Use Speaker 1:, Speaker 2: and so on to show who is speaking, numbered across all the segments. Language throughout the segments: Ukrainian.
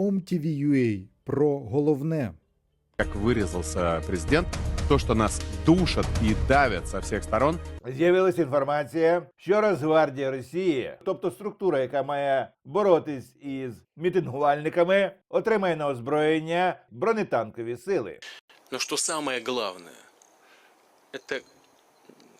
Speaker 1: OMTV.ua про головне.
Speaker 2: как вырезался президент, то, что нас душат и давят со всех сторон,
Speaker 3: З'явилася інформація, що Росгвардія Росії, тобто структура, яка має боротись із мітингувальниками, отримає на озброєння бронетанкові сили.
Speaker 4: Но что самое главное, это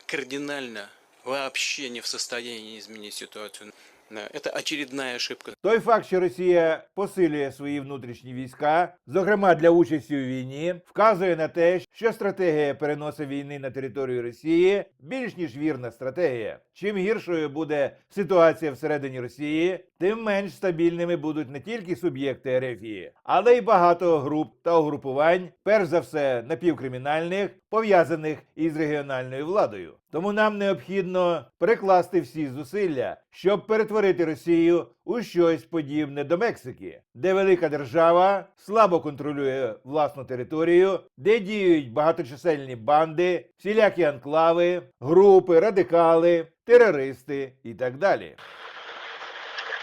Speaker 4: кардинально вообще не в состоянии изменить ситуацию. Да, Это очередная ошибка.
Speaker 3: Той факт, що Росія посилює свої внутрішні війська, зокрема для участі у війні, вказує на те, що стратегія переносу війни на територію Росії більш ніж вірна стратегія. Чим гіршою буде ситуація всередині Росії, тим менш стабільними будуть не тільки суб'єкти Ерефії, але й багато груп та угрупувань, перш за все напівкримінальних, пов'язаних із регіональною владою. Тому нам необхідно прикласти всі зусилля, щоб перетворити Росію у щось подібне до Мексики, де велика держава слабо контролює власну територію, де діють багаточисельні банди, всілякі анклави, групи, радикали, терористи і так далі.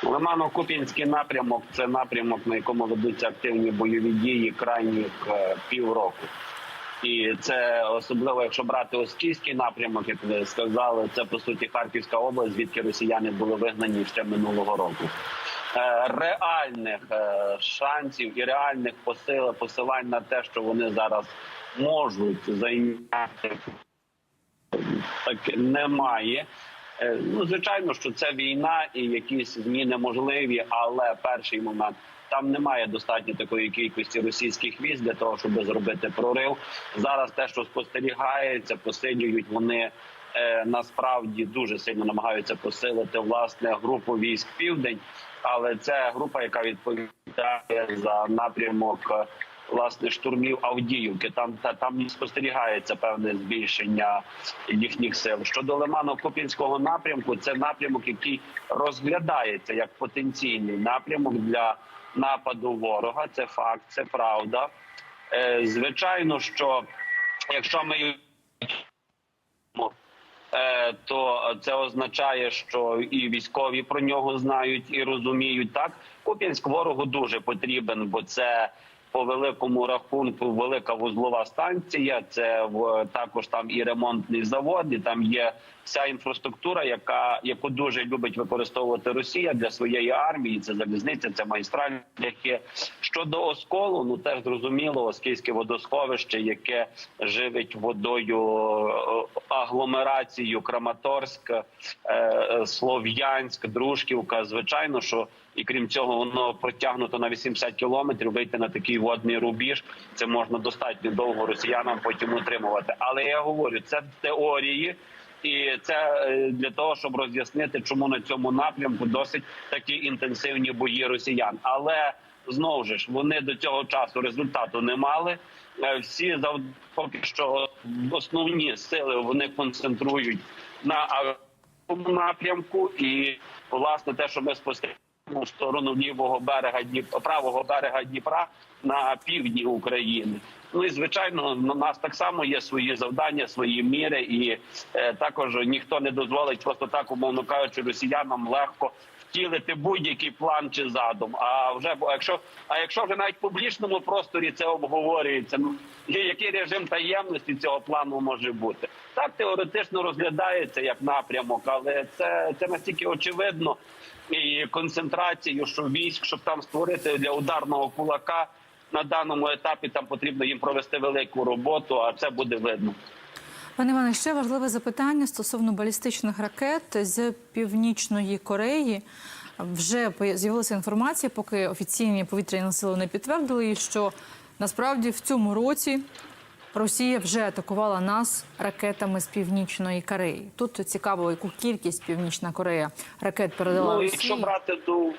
Speaker 5: Лимано-Куп'янський напрямок це напрямок, на якому ведуться активні бойові дії крайніх е, півроку. І це особливо, якщо брати Оскільський напрямок, як ви сказали, це по суті Харківська область, звідки росіяни були вигнані ще минулого року. Е, Реальних е, шансів і реальних посил, посилань на те, що вони зараз можуть зайняти так немає. Е, Ну, звичайно, що це війна і якісь зміни можливі, але перший момент там немає достатньо такої кількості російських військ для того, щоб зробити прорив. Зараз те, що спостерігається, посилюють вони. е, Насправді дуже сильно намагаються посилити власне групу військ Південь, але це група, яка відповідає за напрямок власне штурмів Авдіївки. Там та там не спостерігається певне збільшення їхніх сил. Щодо Лимано-Купінського напрямку, це напрямок, який розглядається як потенційний напрямок для нападу ворога. Це факт, це правда. Е, звичайно, що якщо ми Е, то це означає, що і військові про нього знають і розуміють. Так Куп'янськ ворогу дуже потрібен, бо це по великому рахунку велика вузлова станція. Це в також там і ремонтний завод, і там є вся інфраструктура, яка яку дуже любить використовувати Росія для своєї армії. Це залізниця, це майстраль. Яке щодо осколу, ну теж зрозуміло, оскільське водосховище, яке живить водою е, агломерацію Краматорськ, е, е, Слов'янськ, Дружківка. Звичайно, що і крім цього, воно протягнуто на 80 кілометрів. Вийти на такий водний рубіж. Це можна достатньо довго росіянам потім утримувати. Але я говорю, це теорії. І це е, для того, щоб роз'яснити, чому на цьому напрямку досить такі інтенсивні бої росіян. Але знову ж вони до цього часу результату не мали. Е, Всі поки що основні сили вони концентрують на напрямку, і власне те, що ми спостерігаємо в сторону лівого берега Дніп... правого берега Дніпра на півдні України. Ну і звичайно, на нас так само є свої завдання, свої міри, і е, також ніхто не дозволить просто так, умовно кажучи, росіянам легко втілити будь-який план чи задум. А вже бо якщо, а якщо вже навіть в публічному просторі це обговорюється, ну який режим таємності цього плану може бути? Так теоретично розглядається як напрямок, але це, це настільки очевидно концентрацію, що військ, щоб там створити для ударного кулака на даному етапі, там потрібно їм провести велику роботу, а це буде видно.
Speaker 6: Пане Іване, ще важливе запитання стосовно балістичних ракет з північної Кореї. Вже з'явилася інформація, поки офіційні повітряні сили не підтвердили, що насправді в цьому році Росія вже атакувала нас ракетами з північної Кореї. Тут цікаво, яку кількість Північна Корея ракет передала
Speaker 5: Ну,
Speaker 6: Росії.
Speaker 5: якщо брати до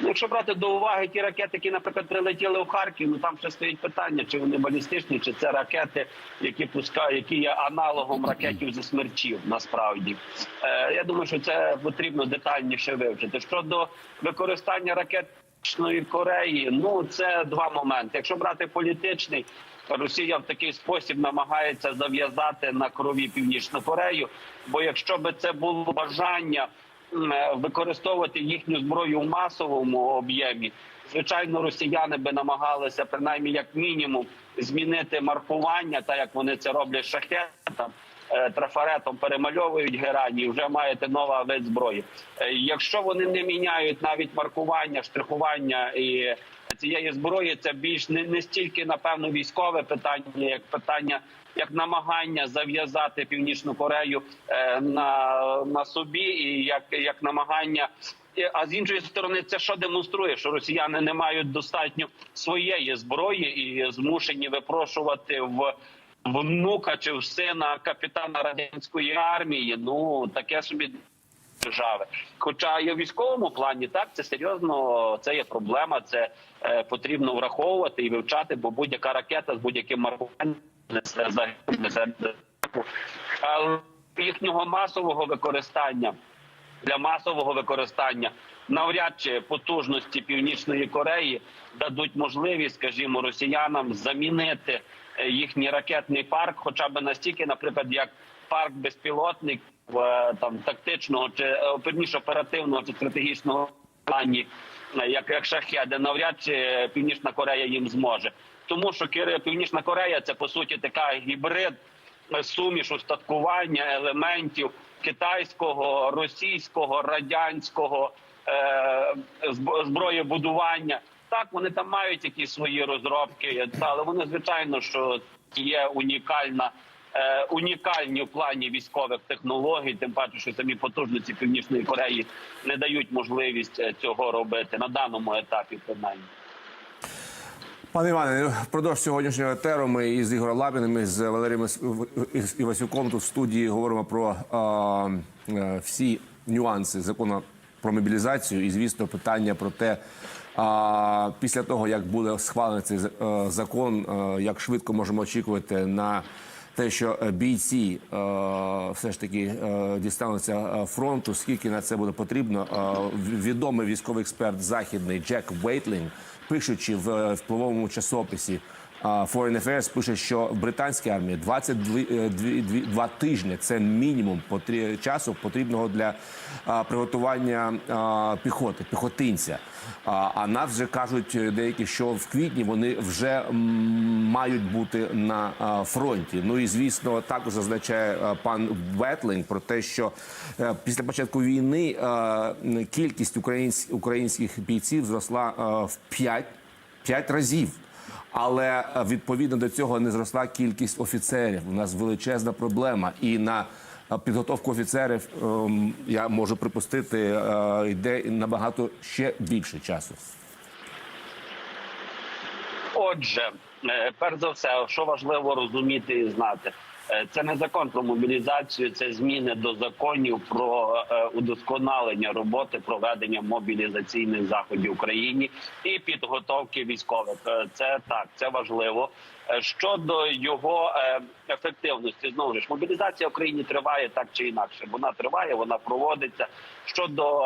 Speaker 5: Ну, Якщо брати до уваги ті ракети, які, наприклад, прилетіли у Харків, ну там ще стоїть питання, чи вони балістичні, чи це ракети, які пускають, які є аналогом ракетів зі смерчів. Насправді е, я думаю, що це потрібно детальніше вивчити. Щодо використання ракет Північної Кореї, ну це два моменти. Якщо брати політичний, Росія в такий спосіб намагається зав'язати на крові Північну Корею. Бо якщо би це було бажання е, використовувати їхню зброю в масовому об'ємі. Звичайно, росіяни би намагалися принаймні як мінімум змінити маркування, так як вони це роблять шахетам. Е, Трафаретом перемальовують герані, вже маєте нова вид зброї. Е, Якщо вони не міняють навіть маркування, штрихування і цієї зброї, це більш не, не стільки напевно військове питання, як питання, як намагання зав'язати північну Корею е, на, на собі, і як, як намагання. А з іншої сторони, це що демонструє, що росіяни не мають достатньо своєї зброї і змушені випрошувати в внука чи в сина капітана радянської армії. Ну таке собі держави. Хоча і в військовому плані так це серйозно, це є проблема. Це е, потрібно враховувати і вивчати, бо будь-яка ракета з будь-яким маркуванням несе загибель, несе. Їхнього масового використання для масового використання навряд чи потужності північної Кореї дадуть можливість, скажімо, росіянам замінити е, їхній ракетний парк, хоча б настільки, наприклад, як парк безпілотник е, там тактичного чи е, оперативного чи стратегічного плані, е, як, як шахеди, навряд чи Північна Корея їм зможе. Тому що Північна Корея це по суті така гібрид суміш устаткування елементів китайського, російського, радянського е, зброєбудування. Так, вони там мають якісь свої розробки, але вони звичайно, що є унікальна. е, Унікальні в плані військових технологій, тим паче, що самі потужності Північної Кореї не дають можливість е, цього робити на даному етапі. Принаймні.
Speaker 1: Пане Іване, впродовж сьогоднішнього етеру ми із Ігорем Лапіним, і з Валерієм Івасюком тут в студії говоримо про е, всі нюанси закону про мобілізацію і, звісно, питання про те, а, після того, як буде схвалений цей е, закон, е, як швидко можемо очікувати на те, що е, бійці все ж таки дістануться фронту, скільки на це буде потрібно. Відомий військовий експерт західний Джек Вейтлінг, пишучи в е, впливовому часописі Foreign Affairs, пише, що в британській армії 22 е, тижні це мінімум часу потрібного для приготування піхоти, піхотинця. А, нас вже кажуть е, деякі, що в квітні вони вже мають бути на фронті. Ну і звісно, також зазначає пан Ветлинг про те, що е, після початку війни е, кількість українсь- українських бійців зросла е, в 5, 5 разів. Але е, відповідно до цього не зросла кількість офіцерів. У нас величезна проблема. І на е, підготовку офіцерів ем, я можу припустити, е, йде набагато ще більше часу.
Speaker 5: Отже, перш за все, що важливо розуміти і знати, це не закон про мобілізацію, це зміни до законів про е, удосконалення роботи проведення мобілізаційних заходів в Україні і підготовки військових. Е, Це так, це важливо. Е, Щодо його е, ефективності, знову ж мобілізація в Україні триває так чи інакше. Вона триває, вона проводиться. Щодо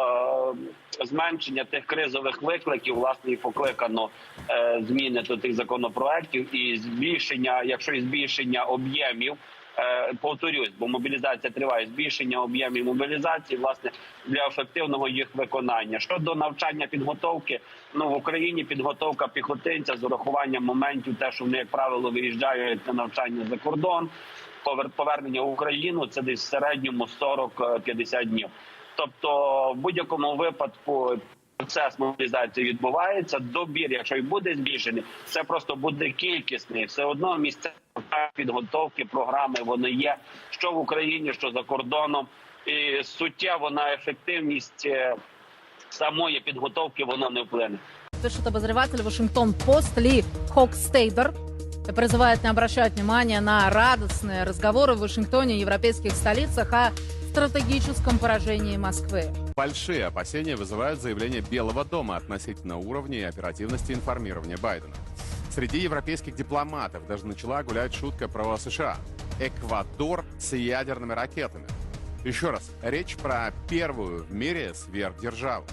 Speaker 5: е, зменшення тих кризових викликів, власне, і покликано е, зміни до тих законопроектів і збільшення, якщо і збільшення об'ємів. Е, Повторюсь, бо мобілізація триває збільшення об'ємів мобілізації, власне, для ефективного їх виконання. Щодо навчання підготовки, ну в Україні підготовка піхотинця з урахуванням моментів, те, що вони як правило виїжджають на навчання за кордон, повер- повернення в Україну це десь в середньому 40-50 днів. Тобто, в будь-якому випадку процес мобілізації відбувається. Добір, якщо й буде збільшений, це просто буде кількісний. Все одно місця підготовки програми вони є що в Україні, що за кордоном, і суттєво на ефективність е, самої підготовки воно не вплине.
Speaker 7: Пишет обозреватель Вашингтон Пост Ли Хокстейдер и призывает не обращать внимания на радостные разговоры в Вашингтоне и европейских столицах о стратегическом поражении Москвы.
Speaker 2: Большие опасения вызывают заявление Белого дома относительно уровня и оперативности информирования Байдена. Среди европейских дипломатов даже начала гулять шутка про США. Эквадор с ядерными ракетами. Еще раз, речь про первую в мире сверхдержаву.